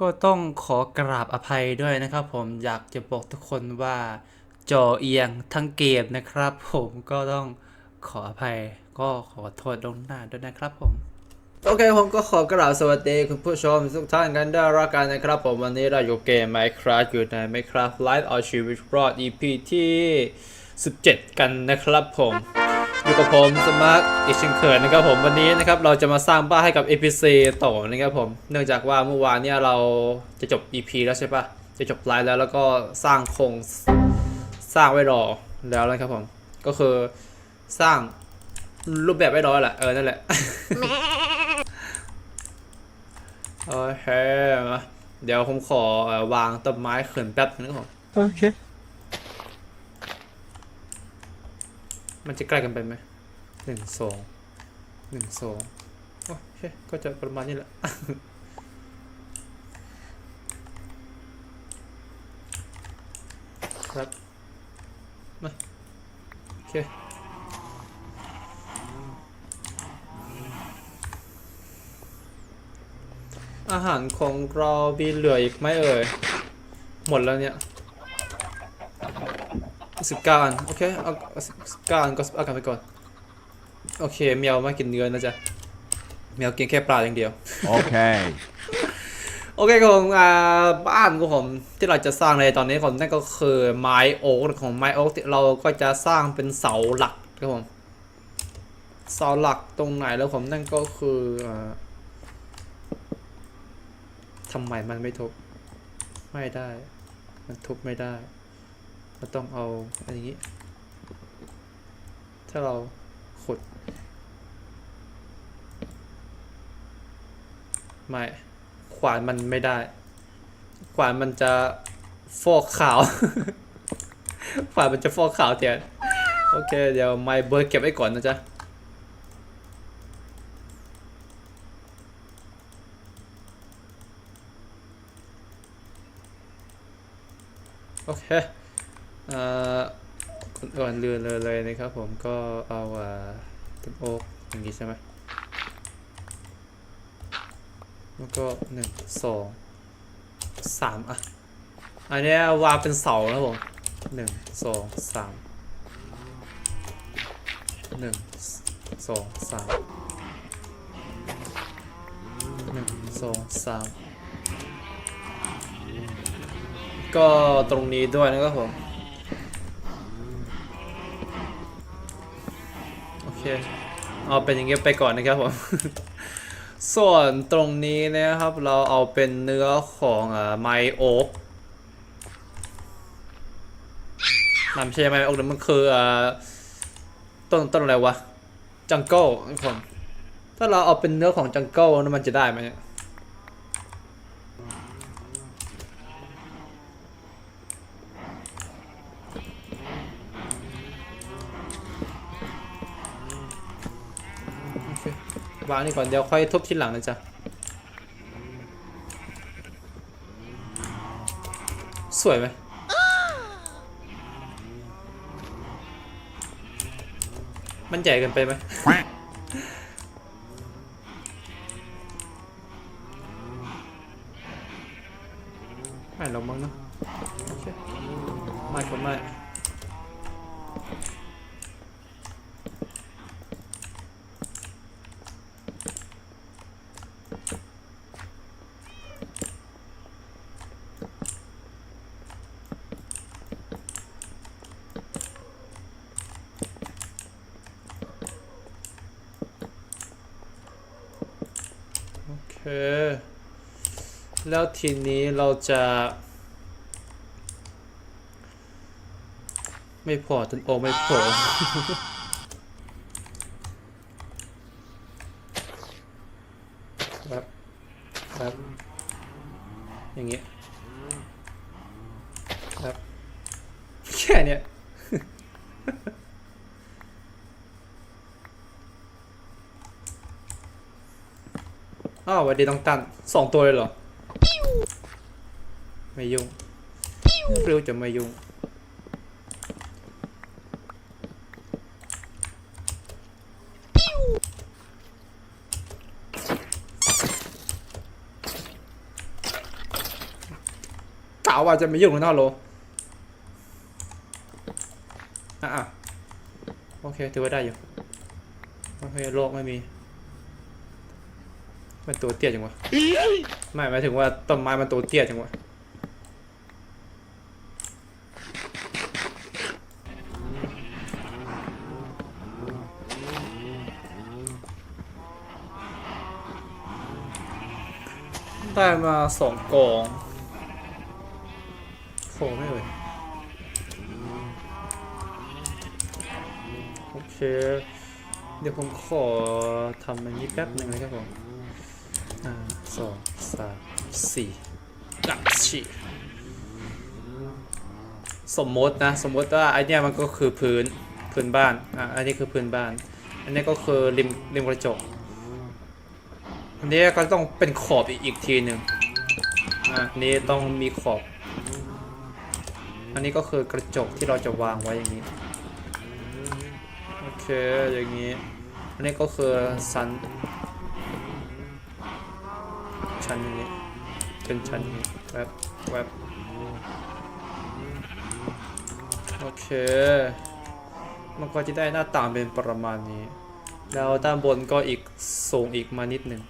ก็ต้องขอกราบอภัยด้วยนะครับ ผมอยากจะบอกทุกคนว่าจอเอียงทั้งเกมนะครับ ผมก็ต้องขออภัย ก็ขอโทษลงหน้าด้วยนะครับผม โอเคผมก็ขอกราบสวัสดีคุณผู้ชมทุกท่านกันด้วยละกันนะครับ ผมวันนี้เราอยู่เกม Minecraft อยู่ใน Minecraft Live เอาชีวิตรอด EP ที่ 17 กันนะครับผม กับผมสมาร์ทอีกเช่นเคยนะครับผมวันนี้นะครับเราจะมาสร้างบ้านให้กับ APC ต่อนะครับผมเนื่องจากว่าเมื่อวานเนี่ยเราจะจบ EP แล้วใช่ปะจะจบไลฟ์แล้วแล้วก็สร้างโครงสร้างไว้รอแล้วนะครับผมก็คือสร้างรูปแบบไว้รอแหละเออนั่นแหละโอเคมาเดี๋ยวผมขอเอ่อวางต้นไม้เขินแป๊บนึงนะครับผม Okay. มันจะใกล้กันไปไหมห นึ่งสองหนึ่งสองโอเคก็จะประมาณนี้แหละครับมาโอเคอาหารของเรามีเหลืออีกไหมเอ่ย หมดแล้วเนี่ยสิบกาอันโอเค เอาสิบกาอันก็เอากลับไปก่อน โอเคเมียวไม่กินเนื้อนะจ๊ะเมียวกินแค่ปลาอย่างเดียว Okay. โอเคของอ่าบ้านของผมที่เราจะสร้างในตอนนี้ผมนั่นก็คือไม้โอ๊กของไม้โอ๊กที่เราก็จะสร้างเป็นเสาหลักครับผมเสาหลักตรงไหนแล้วผมนั่นก็คืออ่าทำไมมันไม่ทุบไม่ได้ มันทุบไม่ได้เราต้องเอาอันนี้ ถ้าเราขุด ไม่ขวานมันไม่ได้ ขวานมันจะฟอกขาว ขวานมันจะฟอกขาวแทนโอเค เดี๋ยวไมเบิร์เก็บไว้ก่อนนะจ๊ะโอเคเอ่อก่อนเรือเลยเลยนะครับผมก็เอาอ่าต้นโอ๊กอย่างนี้ใช่ไหม แล้วก็หนึ่งสองสามอะ อันนี้วางเป็นเสาแล้วผมหนึ่งสองสามหนึ่งสองสามหนึ่งสองสามก็ตรงนี้ด้วยนะครับผม โอเค เอาเป็นอย่างเงี้ยไปก่อนนะครับผม ส่วนตรงนี้นะครับเราเอาเป็นเนื้อของอ่าไมโอ๊กมันไม่ใช่ไมโอ๊กแต่มันคืออ่าต้นต้นอะไรวะ จังเกิลคนถ้าเราเอาเป็นเนื้อของจังเกิลมันจะได้ไหมเนี่ย วางนี่ก่อนเดี๋ยวค่อยทุบทีหลังนะจ๊ะสวยไหมมันใหญ่เกินไปไหมหรอกมั้งเนอะโอเคไม่ก็ไม่ โอ เค แล้วทีนี้เราจะ ไม่พอจนโอไม่พอ ครับครับอย่างเงี้ยครับ แค่เนี้ย อ้าวสวัส ดีน้องตันสองตัวเลยเหรอ ไม่ยุ่งเร็วจะไม่ยุ่งกล่าวว่าจะไม่ยุ่งกับนอกโลอะอะโอเคถือว่าได้อยู่ โอเคโลกไม่มี มันตัวเตี้ยจังวะ ไม่หมายถึงว่าต้นไม้มันตัวเตี้ยจังวะ ได้มาสองกองโฟไม่เลยโอเค เดี๋ยวผมขอทำอันนี้แป๊บหนึ่งนะครับผม อ่าสองสามสี่กักชีสมมตินะ สมมติว่าไอเนี้ยมันก็คือพื้นพื้นบ้านอะอันนี้คือพื้นบ้าน อันนี้ก็คือริมริมกระจกอันนี้ก็ต้องเป็นขอบอีกอีกทีหนึ่งอะอันนี้ต้องมีขอบ อันนี้ก็คือกระจกที่เราจะวางไว้อย่างนี้โอเคอย่างนี้ อันนี้ก็คือสันชั้น เป็นชั้นนี้แวบแวบโอเค มันก็จะได้หน้าต่างเป็นประมาณนี้ แล้วด้านบนก็อีกสูงอีกมานิดหนึ่ง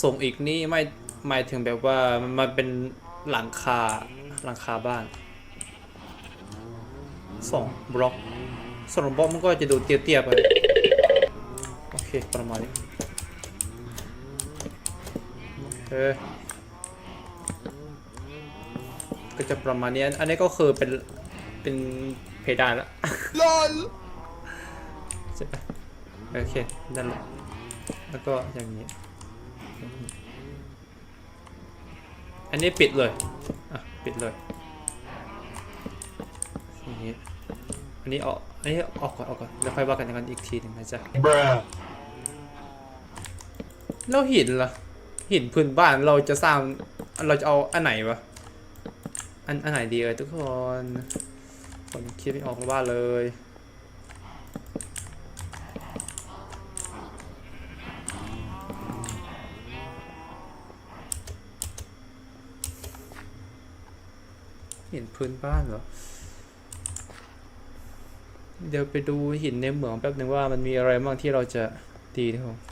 สูงอีกนี่ไม่หมายถึงแบบว่ามันมันเป็นหลังคาหลังคาบ้านสองบล็อกสองบล็อกมันก็จะดูเตี้ยๆไป โอเค ประมาณนี้ โอเคก็จะประมาณนี้ อันนี้ก็คือเป็น เป็นเพดานละ LOL ใช่ปะโอเคนั่นแหละแล้วก็อย่างนี้ อันนี้ปิดเลย อะ ปิดเลยอย่างนี้อันนี้ออก อันนี้ออกก่อนออกก่อนแล้วค่อยว่ากันอย่างนั้นอีกทีหนึ่งนะจ๊ะ Bruh แล้วหินล่ะ หินพื้นบ้านเราจะสร้างเราจะเอาอันไหนวะอันอันไหนดีเอ่ยทุกคนผมคิดไม่ออกว่าเลย หินพื้นบ้านเหรอ เดี๋ยวไปดูหินในเหมืองแป๊บหนึ่งว่ามันมีอะไรบ้างที่เราจะดีนะครับ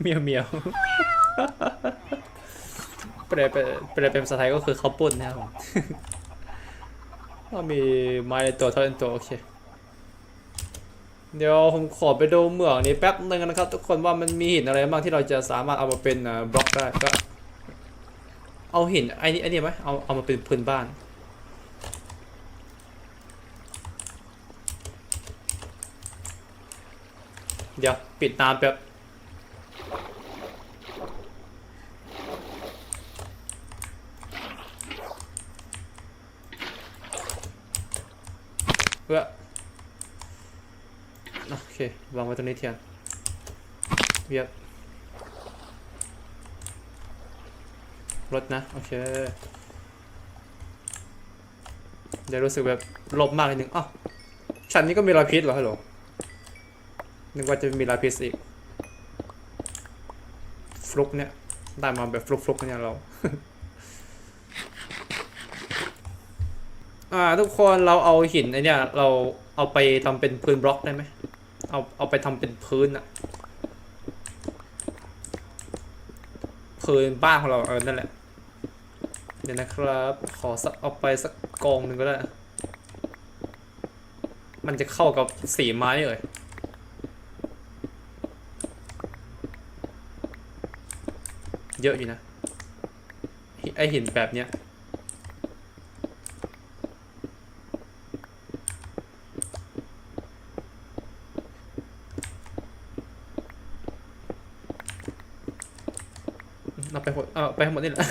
เมียวเมียวแปลเป็นแปลเป็นภาษาไทยก็คือข้าวปุ้นนะครับผมก็มีไม้ในตัวเท่านั้นตัวโอเค เดี๋ยวผมขอไปดูเหมืองนี้แป๊บนึงนะครับ ทุกคนว่ามันมีหินอะไรบ้างที่เราจะสามารถเอามาเป็นบล็อกได้ก็ เอาหินไอ้นี่ไอ้นี่ไหมเอาเอามาเป็นพื้นบ้านเดี๋ยว ปิดน้ำแป๊บ เพื่อโอเควางไว้ตรงนี้เทียนเบียบรถนะ โอเค เดี๋ยวรู้สึกแบบลบมากนิดนึงอ้าวชั้นนี้ก็มีรอยพิษเหรอฮัลโหลนึกว่าจะมีลาพิสอีก ฟลุกเนี่ย ได้มาแบบฟลุกฟลุกๆเนี่ยเรา อ่า ทุกคนเราเอาหินไอเนี่ยเราเอาไปทำเป็นพื้นบล็อกได้ไหมเอาเอาไปทำเป็นพื้นอะพื้นบ้านของเราเออนั่นแหละเดี๋ยวนะครับ ขอสักเอาไปสักกองหนึ่งก็ได้ มันจะเข้ากับสีไม้เลยเยอะอยู่นะไอหินแบบเนี้ย เอาไปหมดเอาไปให้หมดนี่แหละ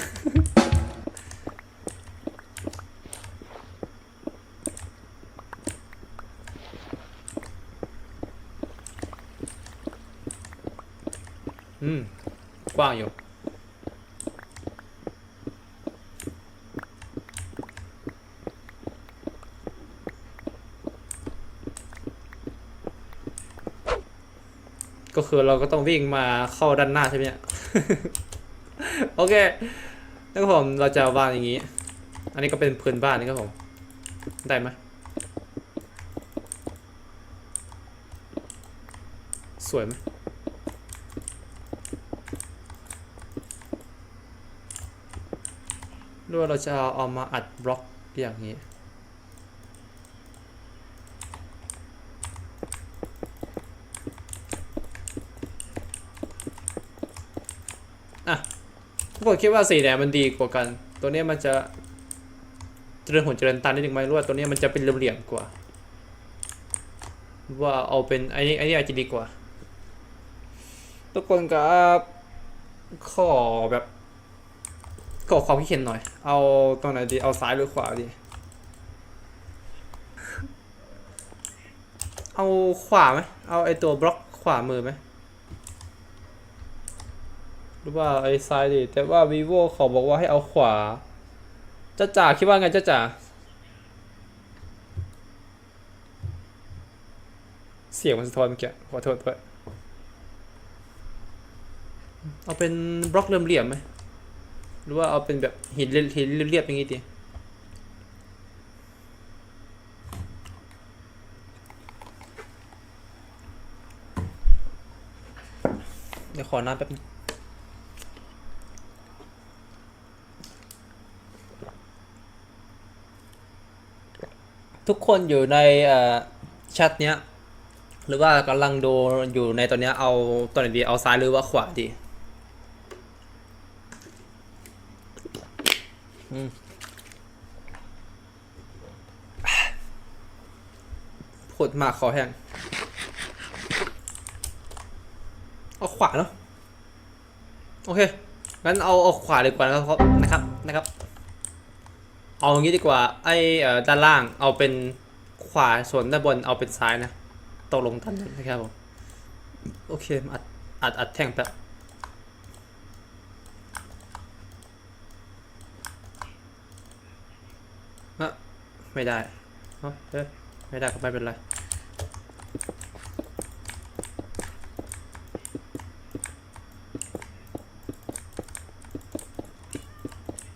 อืม กว้างอยู่ก็คือเราก็ต้องวิ่งมาเข้าด้านหน้าใช่ไหมเนี่ย โอเคนะครับผมเราจะวางอย่างนี้ อันนี้ก็เป็นพื้นบ้านนะครับผมได้ไหมสวยไหมหรือว่าเราจะเอามาอัดบล็อกอย่างนี้ ทุกคนคิดว่าสีไหนมันดีกว่ากัน ตัวนี้มันจะเจริญผลเจริญตานิดนึงไหมรือว่าตัวนี้มันจะเป็นเหลี่ยมๆกว่า ว่าเอาเป็นไอ้นี่ไอ้นี่อาจจะดีกว่า ทุกคนครับขอแบบขอความคิดเห็นหน่อย เอาตรงไหนดี เอาซ้ายหรือขวาดี เอาขวาไหมเอาไอตัวบล็อกขวามือไหม หรือว่าไอ้ซ้ายดีแต่ว่า vivo เขาบอกว่าให้เอาขวาจ้าจ๋าคิดว่าไงจ้าจ๋าเสียงมันสะท้อนเมื่อกี้ขอโทษด้วยเอาเป็นบล็อกเหลี่ยมไหมหรือว่าเอาเป็นแบบหินเรียบหินเรียบๆอย่างงี้ดีเดี๋ยวขอน้ำแป๊บนึง ทุกคนอยู่ในแชทเนี้ยหรือว่ากำลังดูอยู่ในตอนเนี้ยเอาตัวไหนดีเอาซ้ายหรือว่าขวาดีอืมพูดมากคอแห้งเอาขวาเนาะโอเคงั้นเอาเอาขวาเลยกว่านะครับนะครับนะครับ เอาอย่างนี้ดีกว่า ไอ้เอ่อด้านล่างเอาเป็นขวาส่วนด้านบนเอาเป็นซ้ายนะตกลงทันนั้นนะครับผมโอเคอัดอัดอัดแท่งแป๊บไม่ได้เฮ้ยไม่ได้ก็ไม่เป็นไร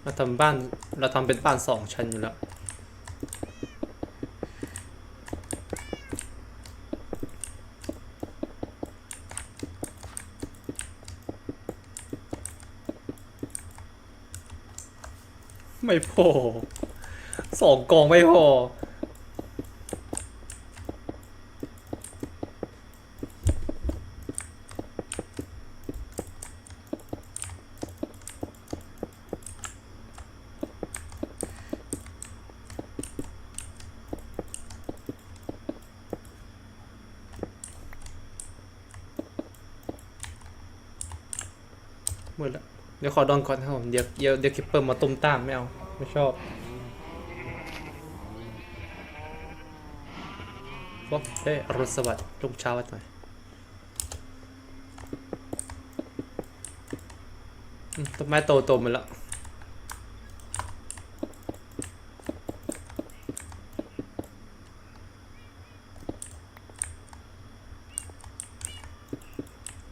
เรา ทำบ้านเราทำเป็นบ้านสองชั้นอยู่แล้ว ไม่พอสองกองไม่พอ มดล้วเดี๋ยวขอดองก่อนครับผมเดี๋ยวเดี๋ยวเดี๋ยวคิปเปอร์มาตุ้มตามไม่เอา ไม่ชอบบอกเฮ้ยอรุณสวัสดิ์รุ่งเช้าวันหน่อยต้นไม้โตโตมาแล้ว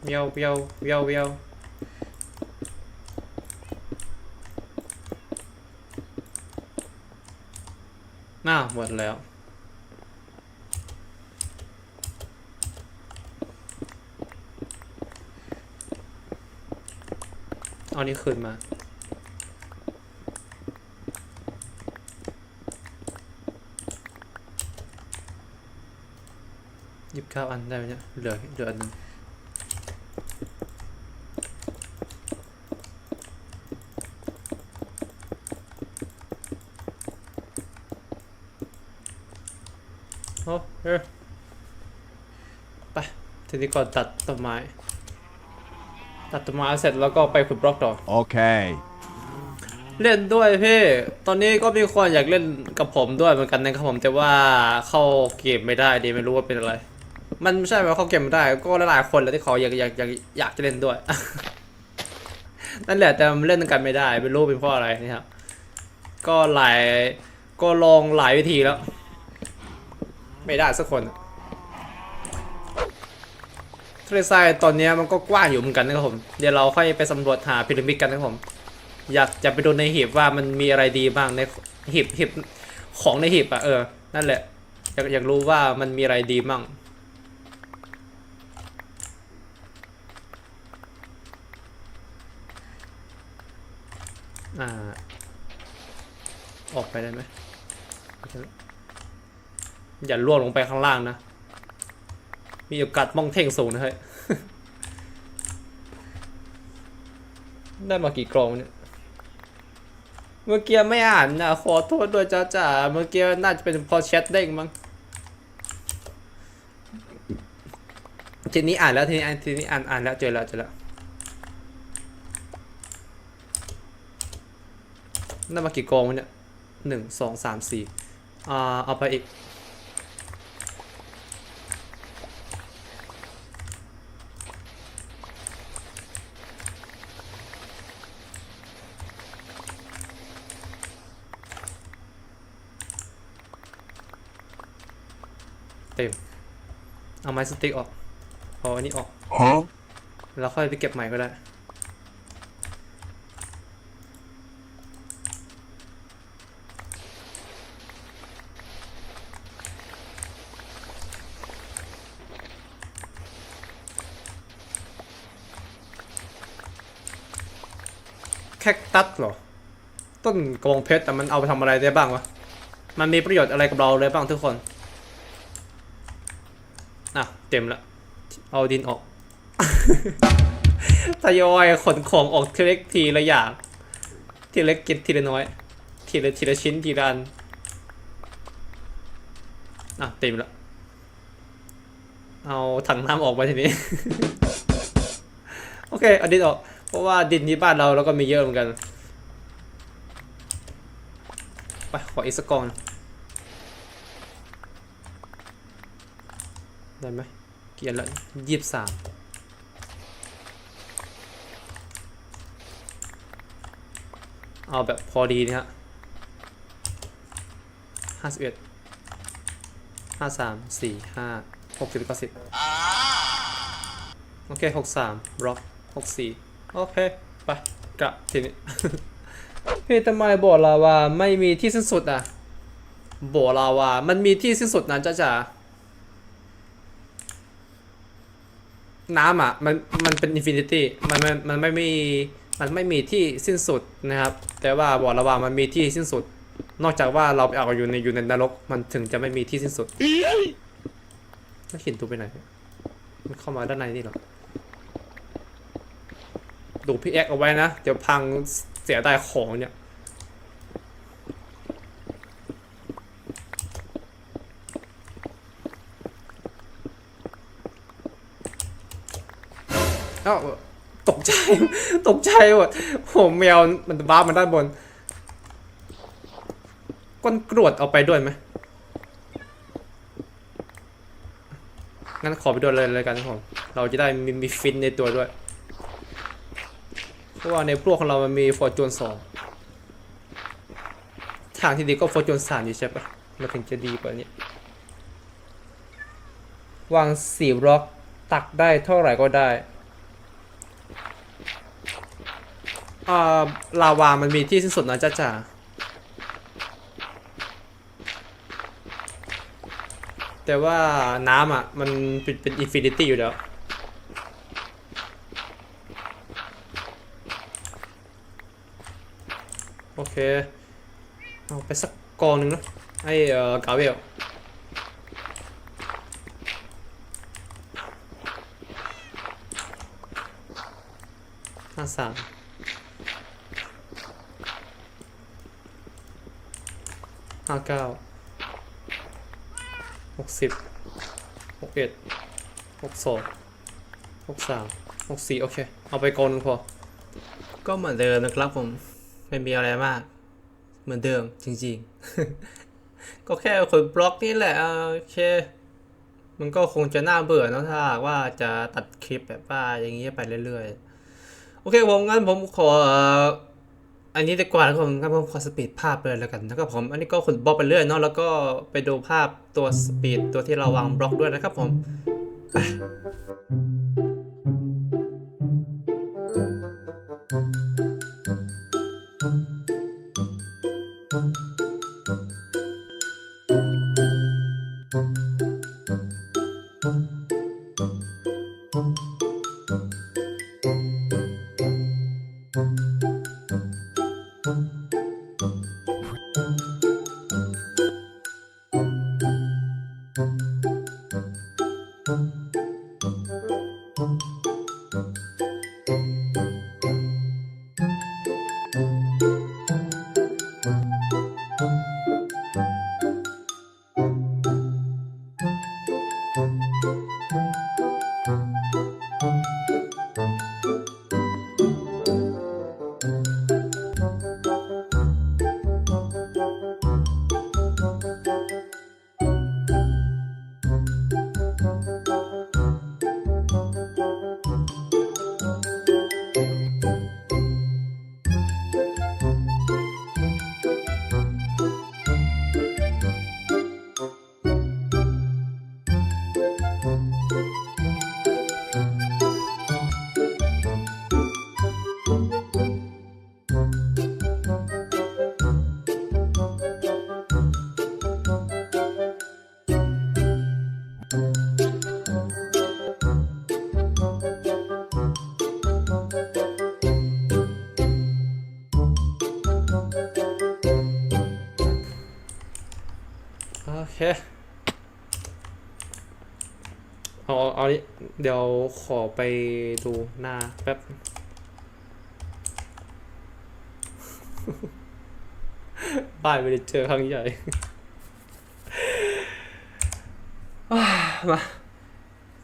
เวียวเวียวเวียวเวียว น้าหมดแล้ว เอานี้คืนมายิบข้าวอันได้ไหมเนี่ยเหลือเหลืออันนึง โอ้เออไปที นี้ก่อนตัดต้นไม้ ตัดต้นไม้เสร็จแล้วก็ไปขุดบล็อกต่อ Okay. เล่นด้วยพี่ตอนนี้ก็มีคนอยากเล่นกับผมด้วยเหมือนกันนะครับผมแต่ว่าเข้าเกมไม่ได้ดีไม่รู้ว่าเป็นอะไร มันไม่ใช่ว่าเข้าเกมไม่ได้ ก็หลายๆคนแล้วที่เขาอยากอยากอยากอยากจะเล่นด้วย นั่นแหละแต่มันเล่นกันไม่ได้ไม่รู้เป็นเพราะอะไรนี่ครับ ก็หลายก็ลองหลายวิธีแล้ว ไม่ได้สักคน ทะเลทรายตอนนี้มันก็กว้างอยู่เหมือนกันนะครับผม เดี๋ยวเราค่อยไปสำรวจหาพีระมิดกันนะครับผม อยากจะไปดูในหีบว่ามันมีอะไรดีบ้างในหีบหีบของในหีบอะเออ นั่นแหละ อยากอยากรู้ว่ามันมีอะไรดีบ้างอ่า ออกไปได้ไหมอย่าล่วงลงไปข้างล่างนะ มีโอกาสมองเท่งสูงนะเฮ้ยได้มากี่กรองเนี่ย เมื่อกี้ไม่อ่านนะขอโทษด้วยจ้าจ๋า เมื่อกี้น่าจะเป็นพอแชทเด้งมั้ง ทีนี้อ่านแล้วทีนี้อ่านทีนี้อ่านอ่านแล้วเจอแล้วเจอแล้วได้มากี่กองเนี่ยหนึ่งสองสามสี่อ่าเอาไปอีก เอาไม้สติ๊กออกเอาอันนี้ออก Huh? แล้วค่อยไปเก็บใหม่ก็ได้แคคตัสเหรอ ต้นกระบองเพชรแต่มันเอาไปทำอะไรได้บ้างวะ มันมีประโยชน์อะไรกับเราเลยบ้างทุกคน อะเต็มละเอาดินออกทยอยขนของออกทีเล็กทีละอย่าง ทีเล็กกินทีละน้อย ทีละทีละชิ้นทีละอันอะเต็มละเอาถังน้ำออกไปทีนี้ โอเคเอาดินออก เพราะว่าดินที่บ้านเราเราก็มีเยอะเหมือนกัน ไปขออีกสักกอง ได้ไหมเกียร์ละยี่สิบสามเอาแบบพอดีนะฮะห้าสิบเอ็ดห้าสามสี่ห้าหกสิบเก้าสิบโอเคหกสามบล็อกหกสี่โอเค ไป กลับทีนี้เฮ้ยทำไมบ่อลาวาไม่มีที่สิ้นสุดอะบ่อลาวา มันมีที่สิ้นสุดนะจ้าจ๋า น้ำอะมันมันเป็นอินฟินิตี้มันมันมันไม่มีมันไม่มีที่สิ้นสุดนะครับ แต่ว่าบ่อระวามันมีที่สิ้นสุด นอกจากว่าเราไปเอาอยู่ในอยู่ในนรก มันถึงจะไม่มีที่สิ้นสุดแล้วหินตูไปไหนมันเข้ามาด้านในนี่หรอดูพี่แอ็กเอาไว้นะ เดี๋ยวพังเสียดายของเนี่ย อ้าตกใจ ตกใจหมดผมแมวมันบ้ามันด้านบน ก้นกรวดเอาไปด้วยไหมงั้นขอไปด้วยเลยเลยกันครับผมเราจะได้มีมีฟินในตัวด้วย เพราะว่าในพวกของเรามันมีฟอร์จูนสองทางที่ดีก็ฟอร์จูนสามอยู่ใช่ปะมันถึงจะดีกว่านี้วางสี่บล็อกตักได้เท่าไหร่ก็ได้ อ่าลาวามันมีที่สิ้นสุดนะจ้าจ๋าแต่ว่าน้ำอะ มันเป็นเป็นอินฟินิตี้อยู่แล้ว โอเค เอาไปสักกองหนึ่งนะไอ้เอ่อกาเวลห้าสาม ห้าเก้าหกสิบหกเอ็ดหกสองหกสามหกสี่โอเค เอาไปกองนึงพอ ก็เหมือนเดิมนะครับผม ไม่มีอะไรมาก เหมือนเดิมจริงๆ ก็แค่คนบล็อกนี่แหละโอเค มันก็คงจะน่าเบื่อเนะถ้าว่าจะตัดคลิปแบบว่าอย่างนี้ไปเรื่อยๆ โอเคผมงั้นผมขอ อันนี้ดีกว่าแล้วผมครับผมขอสปีดภาพเลยแล้วกันนะครับผมอันนี้ก็ขุดบล็อกไปเรื่อยเนาะแล้วก็ไปดูภาพตัวสปีดตัวที่เราวางบล็อกด้วยนะครับผม t h เคเอาเอาเดี๋ยวขอไปดูหน้าแป๊บบ้านไม่ได้เจอครั้งใหญ่ว้ามา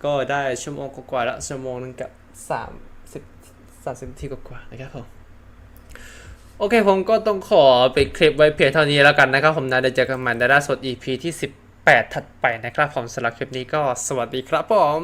ก็ได้ชั่วโมงกว่าๆแล้วชั่วโมงนึงกับสามสิบสามสิบทีกว่าๆนะครับผม โอเคผมก็ต้องขอปิดคลิปไว้เพียงเท่านี้แล้วกันนะครับ ผมนะเดี๋ยวเจอกันใหม่ในล่าสด EP ที่ 18 ถัดไปนะครับ ผมสำหรับคลิปนี้ก็สวัสดีครับผม